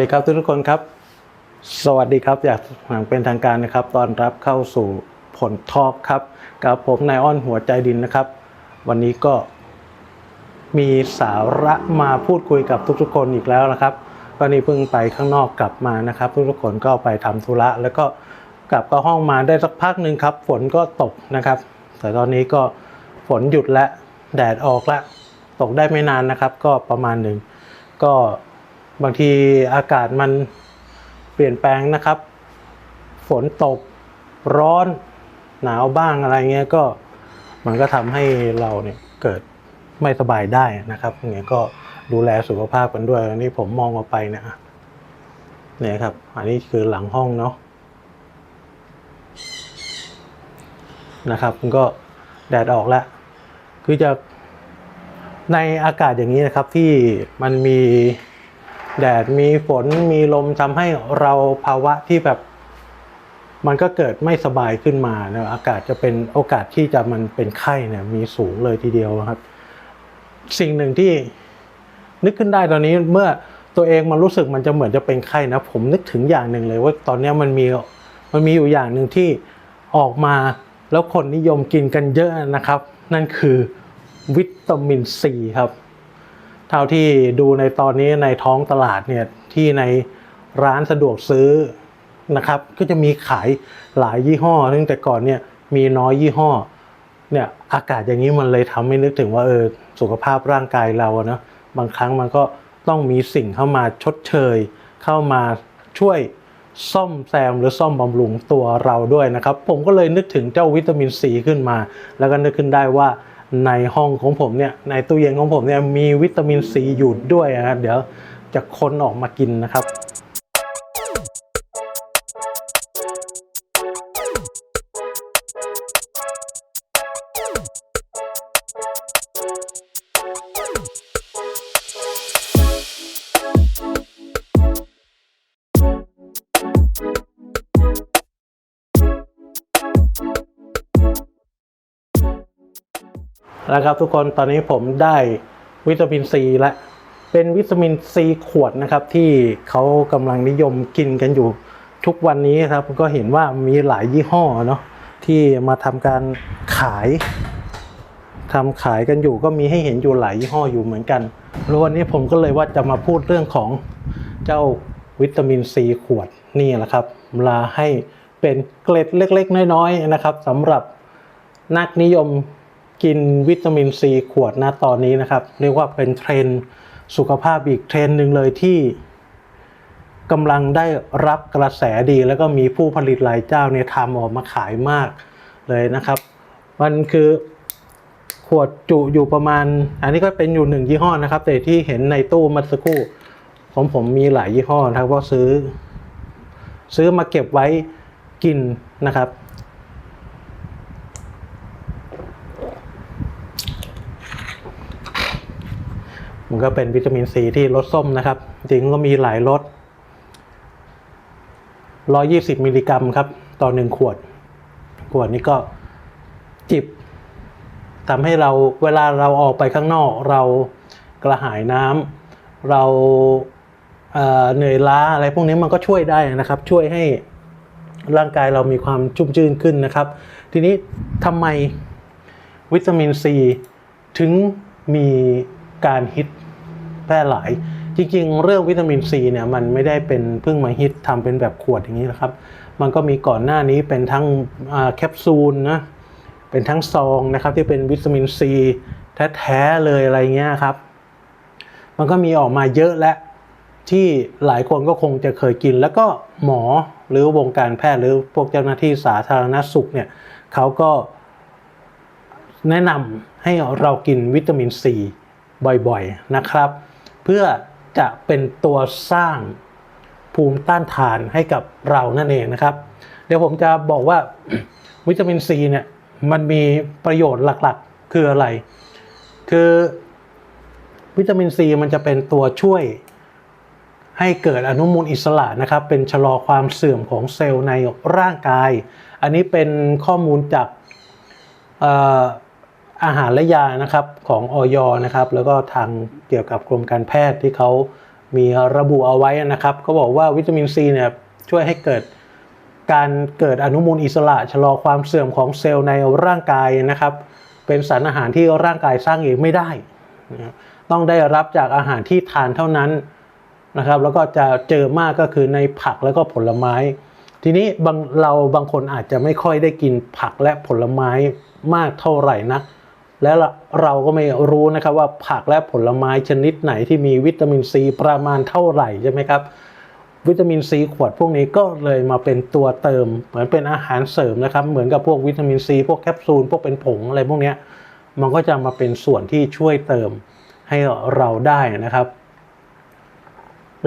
วัสดีครับทุกๆคนครับ สวัสดีครับอยากหางเป็นทางการนะครับตอนรับเข้าสู่ผลทอกครับกับผมนายอ้อนหัวใจดินนะครับ วันนี้ก็มีสาระมาพูดคุยกับทุกๆคนอีกแล้วนะครับก็นี่เพิ่งไปข้างนอกกลับมานะครับ ทุกๆคนก็ไปทำธุระ แล้วก็กลับเข้าห้องมาได้สักพักหนึ่งครับ ฝนก็ตกนะครับ แต่ตอนนี้ก็ฝนหยุดและแดดออกแล้วตกได้ไม่นานนะครับ ก็ประมาณหนึ่งก็ บางทีอากาศมันเปลี่ยนแปลงนะครับ ฝนตกร้อนหนาวบ้างอะไรเงี้ยก็มันก็ทำให้เราเนี่ยเกิดไม่สบายได้นะครับอย่างเงี้ยก็ดูแลสุขภาพกันด้วยอันนี้ผมมองออกไปเนี่ยเนี่ยครับ อันนี้คือหลังห้องเนาะนะครับก็แดดออกแล้ว คือจะในอากาศอย่างนี้นะครับที่มันมี แดดมีฝนมีลมทำให้เราภาวะที่แบบ มันก็เกิดไม่สบายขึ้นมานะอากาศจะเป็นโอกาสที่จะมันเป็นไข้เนี่ยมีสูงเลยทีเดียวครับ สิ่งหนึ่งที่นึกขึ้นได้ตอนนี้เมื่อตัวเองมันรู้สึกมันจะเหมือนจะเป็นไข้นะ ผมนึกถึงอย่างหนึ่งเลยว่าตอนนี้มันมีมันมีอยู่อย่างหนึ่งที่ออกมาแล้วคนนิยมกินกันเยอะนะครับ นั่นคือวิตามินซีครับ เท่าที่ดูในตอนนี้ในท้องตลาดเนี่ยที่ในร้านสะดวกซื้อนะครับก็จะมีขายหลายยี่ห้อซึ่งแต่ก่อนเนี่ยมีน้อยยี่ห้อเนี่ยอากาศอย่างนี้มันเลยทำให้นึกถึงว่าเออสุขภาพร่างกายเราเนาะบางครั้งมันก็ต้องมีสิ่งเข้ามาชดเชย เข้ามาช่วยซ่อมแซมหรือซ่อมบำรุงตัวเราด้วยนะครับ ผมก็เลยนึกถึงเจ้าวิตามินซีขึ้นมา แล้วก็นึกขึ้นได้ว่า ในห้องของผมเนี่ยในตู้เย็นของผมเนี่ยมีวิตามินซีอยู่ด้วยนะครับเดี๋ยวจะค้นออกมากินนะครับ แล้วครับ ทุกคนตอนนี้ผมได้วิตามินซีและเป็นวิตามินซีขวดนะครับ ที่เขากำลังนิยมกินกันอยู่ทุกวันนี้ครับก็เห็นว่ามีหลายยี่ห้อเนาะที่มาทำการขายทำขายกันอยู่ก็มีให้เห็นอยู่หลายยี่ห้ออยู่เหมือนกันแล้ววันนี้ผมก็เลยว่าจะมาพูดเรื่องของเจ้าวิตามินซีขวดนี่แหละครับลาให้เป็นเกล็ดเล็ก ๆ น้อยๆนะครับสำหรับนักนิยม กินวิตามินซีขวดนะตอนนี้นะครับ เรียกว่าเป็นเทรนสุขภาพอีกเทรนหนึ่งเลยที่กำลังได้รับกระแสดี แล้วก็มีผู้ผลิตหลายเจ้าเนี่ยทำออกมาขายมากเลยนะครับ มันคือขวดจุอยู่ประมาณ อันนี้ก็เป็นอยู่หนึ่งยี่ห้อนะครับ แต่ที่เห็นในตู้มัสักครู่ของผมมีหลายยี่ห้อนะครับก็ซื้อ ซื้อมาเก็บไว้กินนะครับ มันก็เป็นวิตามินซีที่รสส้มนะครับ จริงก็มีหลายรส120 มิลลิกรัมครับ ต่อหนึ่งขวด ขวดนี้ก็จิบทำให้เราเวลาเราออกไปข้างนอกเรากระหายน้ำเราเเหนื่อยล้าอะไรพวกนี้มันก็ช่วยได้นะครับ ช่วยให้ร่างกายเรามีความชุ่มชื่นขึ้นนะครับ ทีนี้ทำไมวิตามินซีถึงมีการฮิต พร่หลาย จริงๆ เรื่องวิตามินซีเนี่ยมันไม่ได้เป็นเพิ่งมาฮิตทำเป็นแบบขวดอย่างนี้นะครับ มันก็มีก่อนหน้านี้เป็นทั้งแคปซูลนะเป็นทั้งซองนะครับที่เป็นวิตามินซีแท้ๆเลยอะไรเงี้ยครับ มันก็มีออกมาเยอะและที่หลายคนก็คงจะเคยกิน แล้วก็หมอหรือวงการแพทย์หรือพวกเจ้าหน้าที่สาธารณสุขเนี่ยเขาก็แนะนำให้เรากินวิตามินซีบ่อยๆนะครับ เพื่อจะเป็นตัวสร้างภูมิต้านทานให้กับเรานั่นเองนะครับ เดี๋ยวผมจะบอกว่าวิตามินซีเนี่ยมันมีประโยชน์หลักๆ คืออะไร คือวิตามินซีมันจะเป็นตัวช่วยให้เกิดอนุมูลอิสระนะครับ เป็นชะลอความเสื่อมของเซลล์ในร่างกาย อันนี้เป็นข้อมูลจากเอาหารและยานะครับของออยนะครับ แล้วก็ทางเกี่ยวกับกรมการแพทย์ที่เขามีระบุเอาไว้นะครับเขาบอกว่าวิตามินซีเนี่ยช่วยให้เกิดการเกิดอนุมูลอิสระชะลอความเสื่อมของเซลล์ในร่างกายนะครับ เป็นสารอาหารที่ร่างกายสร้างเองไม่ได้นะครับต้องได้รับจากอาหารที่ทานเท่านั้นนะครับ แล้วก็จะเจอมากก็คือในผักแล้วก็ผลไม้ ทีนี้เราบางคนอาจจะไม่ค่อยได้กินผักและผลไม้มากเท่าไหร่นัก และเราก็ไม่รู้นะครับว่าผักและผลไม้ชนิดไหนที่มีวิตามินซีประมาณเท่าไหร่ใช่ไหมครับวิตามินซีขวดพวกนี้ก็เลยมาเป็นตัวเติม เหมือนเป็นอาหารเสริมนะครับ เหมือนกับพวกวิตามินซีพวกแคปซูลพวกเป็นผงอะไรพวกนี้มันก็จะมาเป็นส่วนที่ช่วยเติมให้เราได้นะครับ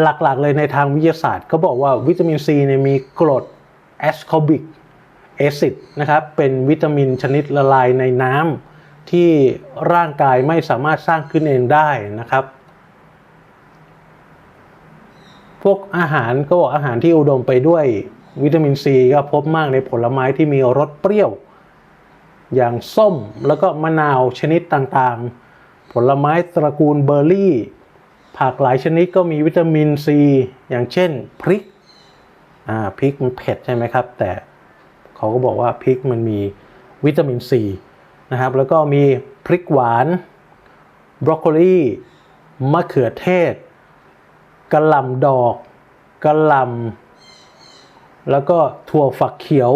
หลักๆเลยในทางวิทยาศาสตร์ก็บอกว่าวิตามินซีเนี่ยมีกรดแอสคอบิกแอซิดนะครับเป็นวิตามินชนิดละลายในน้ำ ที่ร่างกายไม่สามารถสร้างขึ้นเองได้นะครับ พวกอาหารก็บอกอาหารที่อุดมไปด้วยวิตามินซีก็พบมากในผลไม้ที่มีรสเปรี้ยว อย่างส้มแล้วก็มะนาวชนิดต่างๆ ผลไม้ตระกูลเบอร์รี่ ผักหลายชนิดก็มีวิตามินซี อย่างเช่นพริกอ่าพริกมันเผ็ดใช่ไหมครับ แต่เขาก็บอกว่าพริกมันมีวิตามินซี นะครับ แล้วก็มีพริกหวานบรอกโคลีมะเขือเทศกระหล่ำดอกกระหล่ำแล้วก็ถั่วฝักเขียว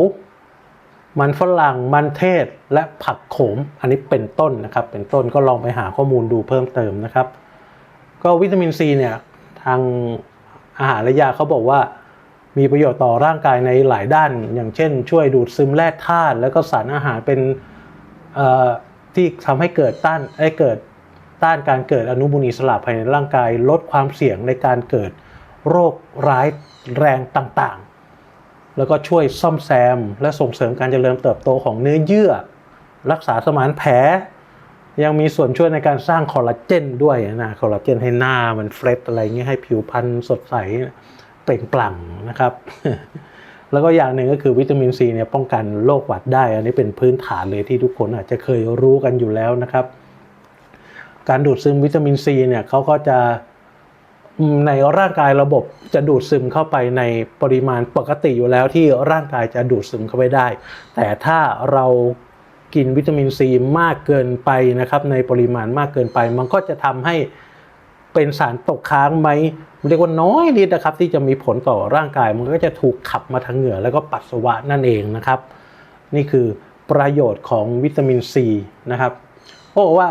มันฝรั่งมันเทศและผักโขม อันนี้เป็นต้นนะครับ เป็นต้นก็ลองไปหาข้อมูลดูเพิ่มเติมนะครับ ก็วิตามินซีเนี่ยทางอาหารและยาเขาบอกว่ามีประโยชน์ต่อร่างกายในหลายด้าน อย่างเช่น ช่วยดูดซึมแร่ธาตุแล้วก็สารอาหารเป็น ที่ทำให้เกิดต้านให้เกิดต้านการเกิดอนุมูลอิสระภายในร่างกาย ลดความเสี่ยงในการเกิดโรคร้ายแรงต่างๆ แล้วก็ช่วยซ่อมแซม และส่งเสริมการเจริญเติบโตของเนื้อเยื่อ รักษาสมานแผล ยังมีส่วนช่วยในการสร้างคอลลาเจนด้วยนะคอลลาเจนให้หน้ามันเฟรชอะไรเงี้ยให้ผิวพรรณสดใสเปล่งปลั่งนะครับ แล้วก็อย่างหนึ่งก็คือวิตามินซีเนี่ยป้องกันโรคหวัดได้ อันนี้เป็นพื้นฐานเลยที่ทุกคนอาจจะเคยรู้กันอยู่แล้วนะครับ การดูดซึมวิตามินซีเนี่ยเขาก็จะในร่างกายระบบจะดูดซึมเข้าไปในปริมาณปกติอยู่แล้วที่ร่างกายจะดูดซึมเข้าไปได้ แต่ถ้าเรากินวิตามินซีมากเกินไปนะครับ ในปริมาณมากเกินไป มันก็จะทำให้เป็นสารตกค้างไหม เรียกว่าน้อยนิดนะครับ ที่จะมีผลต่อร่างกาย มันก็จะถูกขับมาทางเหงื่อแล้วก็ปัสสาวะนั่นเองนะครับ นี่คือประโยชน์ของวิตามินซีนะครับเพราะว่า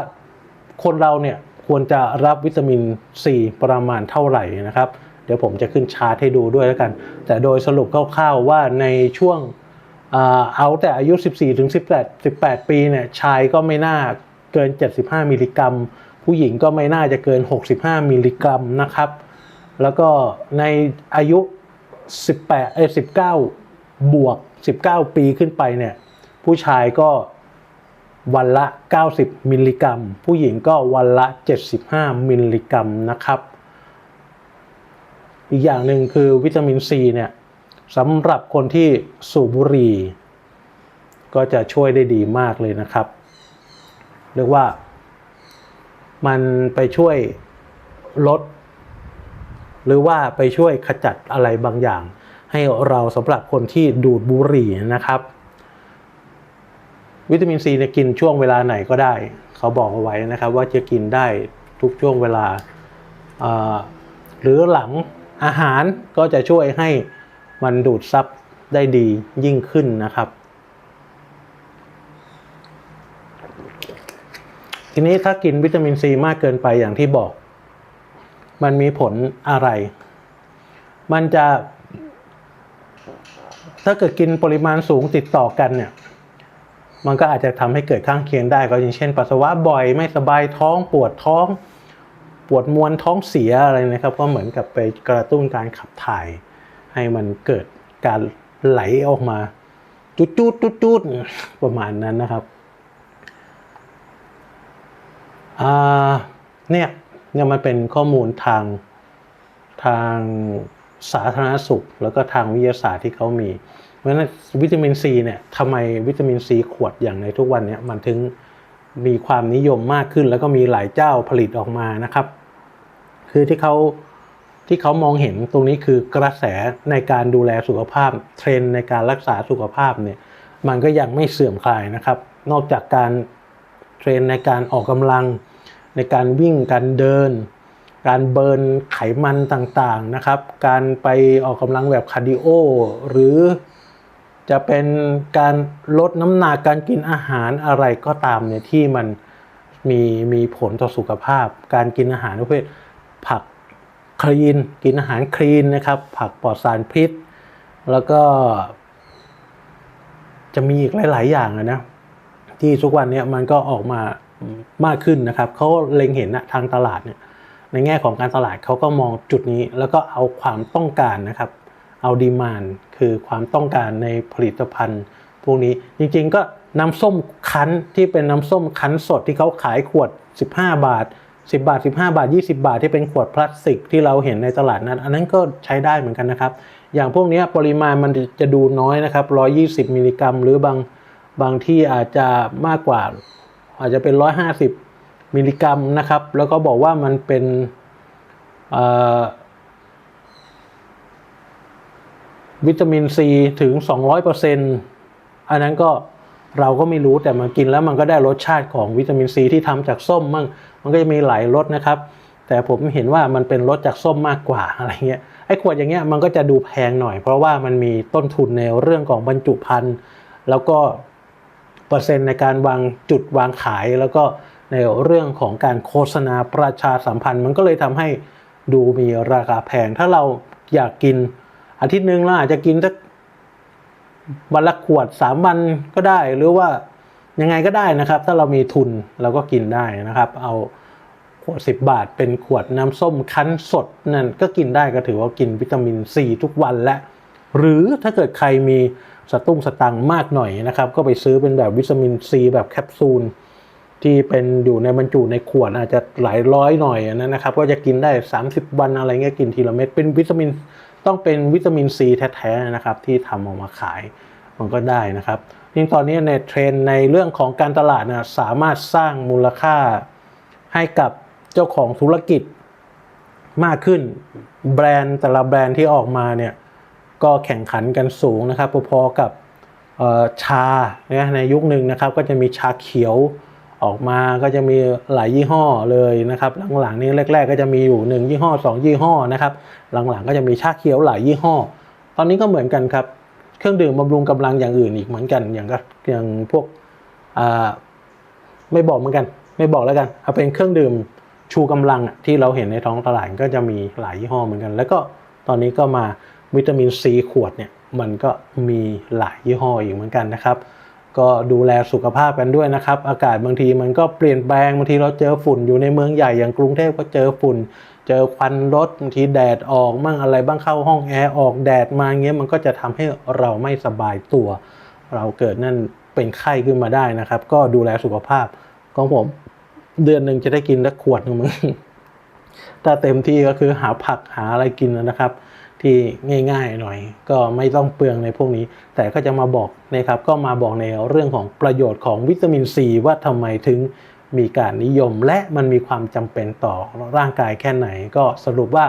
คนเราเนี่ยควรจะรับวิตามินซีประมาณเท่าไหร่นะครับ เดี๋ยวผมจะขึ้นชาร์ตให้ดูด้วยแล้วกัน แต่โดยสรุปคร่าวๆว่าในช่วงเอาแต่อายุ 14ถึง18 18 ปีเนี่ยชายก็ไม่น่าเกิน 75 มิลลิกรัม ผู้หญิงก็ไม่น่าจะเกิน 65 มิลลิกรัมนะครับ แล้วก็ในอายุ 18เอ้ย19 บวก 19 ปีขึ้นไปเนี่ย ผู้ชายก็วันละ 90 มิลลิกรัม ผู้หญิงก็วันละ 75 มิลลิกรัมนะครับ อีกอย่างหนึ่งคือวิตามินซีเนี่ยสำหรับคนที่สูบบุหรี่ก็จะช่วยได้ดีมากเลยนะครับ เรียกว่ามันไปช่วยลด หรือว่าไปช่วยขจัดอะไรบางอย่าง ให้เราสำหรับคนที่ดูดบุหรี่นะครับ วิตามินซีเนี่ยกินช่วงเวลาไหนก็ได้ เขาบอกเอาไว้นะครับ ว่าจะกินได้ทุกช่วงเวลา หรือหลังอาหารก็จะช่วยให้มันดูดซับได้ดียิ่งขึ้นนะครับทีนี้ถ้ากินวิตามินซีมากเกินไปอย่างที่บอก มันมีผลอะไร มันจะ ถ้าเกิดกินปริมาณสูงติดต่อกันเนี่ย มันก็อาจจะทำให้เกิดข้างเคียงได้ ก็อย่างเช่น ปัสสาวะบ่อยไม่สบายท้องปวดท้อง ปวดมวนท้องเสียอะไรนะครับ ก็เหมือนกับไปกระตุ้นการขับถ่าย ให้มันเกิดการไหลออกมาจุดจุดจุดจุดๆประมาณนั้นนะครับ อ่า เนี่ย เนี่ยมันเป็นข้อมูลทางทางสาธารณสุข แล้วก็ทางวิทยาศาสตร์ที่เขามี เพราะฉะนั้นวิตามินซีเนี่ยทำไมวิตามินซีขวดอย่างในทุกวันเนี่ยมันถึงมีความนิยมมากขึ้น แล้วก็มีหลายเจ้าผลิตออกมานะครับ คือที่เขาที่เขามองเห็นตรงนี้คือกระแสในการดูแลสุขภาพ เทรนในการรักษาสุขภาพเนี่ยมันก็ยังไม่เสื่อมคลายนะครับ นอกจากการเทรนในการออกกำลัง ในการวิ่งการเดิน การเบิร์นไขมันต่างๆนะครับ การไปออกกำลังแบบคาร์ดิโอหรือจะเป็นการลดน้ำหนักการกินอาหารอะไรก็ตามเนี่ยที่มันมีมีผลต่อสุขภาพ การกินอาหารประเภทผักคลีน กินอาหารคลีนนะครับ ผักปลอดสารพิษ แล้วก็ จะมีอีกหลาย ๆ อย่างนะ ที่ทุกวันนี้มันก็ออกมา มากขึ้นนะครับเขาเล็งเห็นนะทางตลาดเนี่ยในแง่ของการตลาดเขาก็มองจุดนี้ แล้วก็เอาความต้องการนะครับ เอาดีมานคือความต้องการในผลิตภัณฑ์ พวกนี้จริงๆก็น้ำส้มคั้นที่เป็นน้ำส้มคั้นสดที่เขาขายขวด 15 บาท 10 บาท 15 บาท 20 บาท ที่เป็นขวดพลาสติกที่เราเห็นในตลาดนั้น อันนั้นก็ใช้ได้เหมือนกันนะครับ อย่างพวกนี้ปริมาณมันจะดูน้อยนะครับ 120 มิลลิกรัม หรือบางบางที่อาจจะมากกว่า อาจจะเป็น 150 มิลลิกรัมนะครับ แล้วก็บอกว่ามันเป็นวิตามินซีถึง 200%อันนั้นก็เราก็ไม่รู้แต่มันกินแล้วมันก็ได้รสชาติของวิตามินซีที่ทำจากส้มมั่งมันก็จะมีหลายรสนะครับ แต่ผมเห็นว่ามันเป็นรสจากส้มมากกว่าอะไรเงี้ยไอ้ขวดอย่างเงี้ยมันก็จะดูแพงหน่อย เพราะว่ามันมีต้นทุนในเรื่องของบรรจุภัณฑ์แล้วก็ เปอร์เซ็นต์ในการวางจุดวางขาย แล้วก็ในเรื่องของการโฆษณาประชาสัมพันธ์ มันก็เลยทำให้ดูมีราคาแพง ถ้าเราอยากกินอาทิตย์หนึ่งเราอาจจะกินสักวันละขวดสามวันก็ได้ หรือว่ายังไงก็ได้นะครับ ถ้าเรามีทุนเราก็กินได้นะครับ เอาขวดสิบบาท เป็นขวดน้ำส้มคั้นสดนั่นก็กินได้ก็ถือว่ากินวิตามินซีทุกวันและ หรือถ้าเกิดใครมี สตุ้งสตังมากหน่อยนะครับ ก็ไปซื้อเป็นแบบวิตามินซีแบบแคปซูลที่เป็นอยู่ในบรรจุในขวดอาจจะหลายร้อยหน่อยนั้นนะครับ ก็จะกินได้ 30 วันอะไรเงี้ยกินทีละเม็ดเป็นวิตามินต้องเป็นวิตามินซีแท้ๆนะครับ ที่ทำออกมาขายมันก็ได้นะครับยิ่งตอนนี้ในเทรนในเรื่องของการตลาดนะสามารถสร้างมูลค่าให้กับเจ้าของธุรกิจมากขึ้น แบรนด์แต่ละแบรนด์ที่ออกมาเนี่ย ก็แข่งขันกันสูงนะครับพอๆกับชาในยุคหนึ่งนะครับก็จะมีชาเขียวออกมาก็จะมีหลายยี่ห้อเลยนะครับ หลังๆนี้แรก ๆ ก็จะมีอยู่หนึ่งยี่ห้อสองยี่ห้อนะครับ หลังๆก็จะมีชาเขียวหลายยี่ห้อ ตอนนี้ก็เหมือนกันครับ เครื่องดื่มบำรุงกำลังอย่างอื่นอีกเหมือนกัน อย่างก็อย่างพวกไม่บอกเหมือนกัน ไม่บอกแล้วกันเอาเป็นเครื่องดื่มชูกำลังที่เราเห็นในท้องตลาดก็จะมีหลายยี่ห้อเหมือนกัน แล้วก็ตอนนี้ก็มา วิตามินซีขวดเนี่ยมันก็มีหลายยี่ห้ออีกเหมือนกันนะครับ ก็ดูแลสุขภาพกันด้วยนะครับ อากาศบางทีมันก็เปลี่ยนแปลงบางทีเราเจอฝุ่นอยู่ในเมืองใหญ่อย่างกรุงเทพก็เจอฝุ่น เจอควันรถบางทีแดดออกมั่งอะไรบ้างเข้าห้องแอร์ออกแดดมาเงี้ยมันก็จะทำให้เราไม่สบายตัว เราเกิดนั่นเป็นไข้ขึ้นมาได้นะครับ ก็ดูแลสุขภาพของผมเดือนหนึ่งจะได้กินละขวดหนึ่งมึงถ้าเต็มที่ก็คือหาผักหาอะไรกินนะครับ ที่ง่ายๆหน่อย ก็ไม่ต้องเปลืองในพวกนี้ แต่ก็จะมาบอกนะครับก็มาบอกในเรื่องของประโยชน์ของวิตามินซีว่าทำไมถึงมีการนิยมและมันมีความจำเป็นต่อร่างกายแค่ไหน ก็สรุปว่า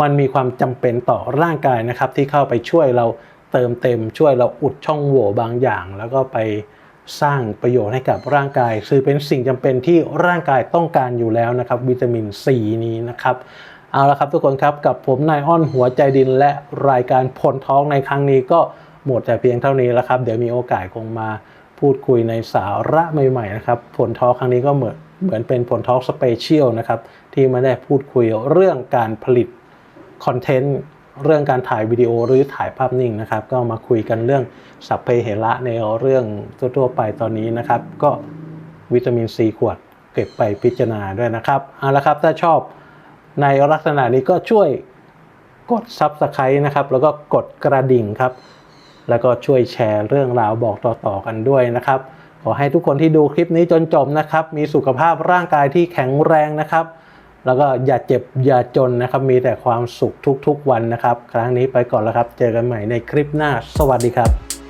มันมีความจำเป็นต่อร่างกายนะครับ ที่เข้าไปช่วยเราเติมเต็ม ช่วยเราอุดช่องโหว่บางอย่าง แล้วก็ไปสร้างประโยชน์ให้กับร่างกาย คือเป็นสิ่งจำเป็นที่ร่างกายต้องการอยู่แล้วนะครับ วิตามินซีนี้นะครับ เอาละครับทุกคนครับกับผมนายอ้อนหัวใจดินและรายการพลท้องในครั้งนี้ก็หมดแต่เพียงเท่านี้แล้วครับ เดี๋ยวมีโอกาสคงมาพูดคุยในสาระใหม่ๆนะครับผลท้อครั้งนี้ก็เหมือนเหมือนเป็นผลท้อสเปเชียลนะครับที่มาได้พูดคุยเรื่องการผลิตคอนเทนต์เรื่องการถ่ายวิดีโอหรือถ่ายภาพนิ่งนะครับ ก็มาคุยกันเรื่องสัพเพเหระในเรื่องทั่วๆไปตอนนี้นะครับ ก็วิตามินซีขวดเก็บไปพิจารณาด้วยนะครับเอาละครับถ้าชอบ ในลักษณะนี้ก็ช่วยกด Subscribe นะครับ แล้วก็กดกระดิ่งครับ แล้วก็ช่วยแชร์เรื่องราวบอกต่อๆกันด้วยนะครับ ขอให้ทุกคนที่ดูคลิปนี้จนจบนะครับ มีสุขภาพร่างกายที่แข็งแรงนะครับ แล้วก็อย่าเจ็บอย่าจนนะครับ มีแต่ความสุขทุกๆวันนะครับ ครั้งนี้ไปก่อนแล้วครับ เจอกันใหม่ในคลิปหน้า สวัสดีครับ